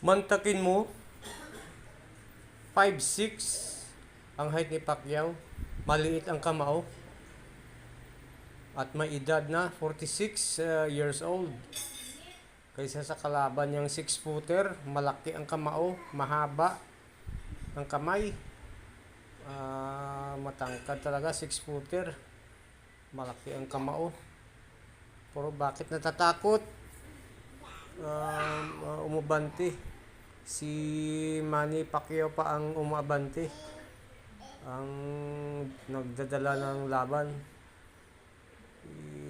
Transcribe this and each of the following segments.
Mantakin mo, 5'6", ang height ni Pacquiao. Maliit ang kamao. At may edad na, 46 uh, years old. Kaysa sa kalaban niyang 6-footer, malaki ang kamao, mahaba ang kamay. Ah, matangkad talaga, 6-footer. Malaki ang kamao. Pero bakit natatakot? Uh, umabante. Si Manny Pacquiao pa ang umabante. Ang nagdadala ng laban.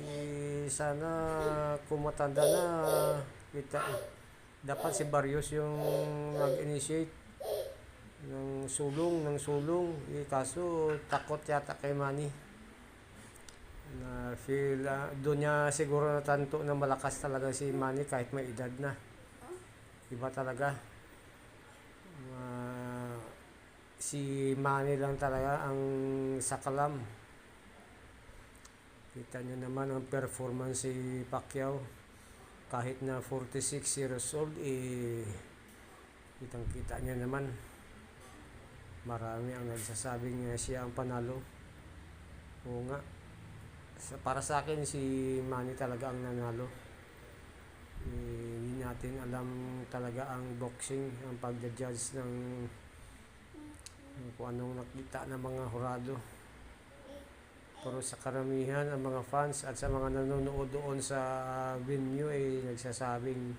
Eh, sana kung na kita dapat si Barrios yung nag-initiate ng sulong ng sulong. Eh, kaso takot yata kay Manny. Na feel ah, doon niya siguro natanto na malakas talaga si Manny kahit may edad na. Iba talaga Ah, si Manny lang talaga ang sakalam kita nyo naman ang performance si Pacquiao. Kahit na 46 years old eh kitang kita nyo naman. Marami ang nagsasabing siya ang panalo. Oo nga. Para sa akin si Manny talaga ang nanalo natin alam talaga ang boxing ang pagja-judge ng ng kung anong nakita ng mga hurado pero sa karamihan ang mga fans at sa mga nanonood doon sa venue ay nagsasabing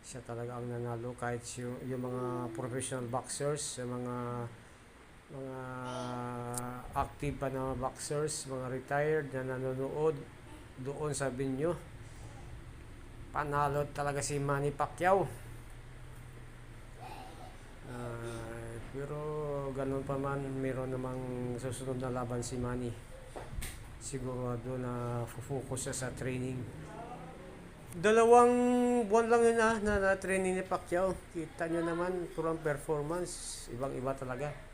siya talaga ang nanalo kahit yung, yung mga professional boxers sa mga mga active pa na boxers, mga retired na nanonood doon sa venue. Panalo talaga si Manny Pacquiao. Ah, pero ganun pa man, meron namang susunod na laban si Manny. Sigurado na focus siya sa training. Dalawang buwan lang yun ah, na na-training ni Pacquiao. Kita nyo naman, kurang performance. Ibang iba talaga.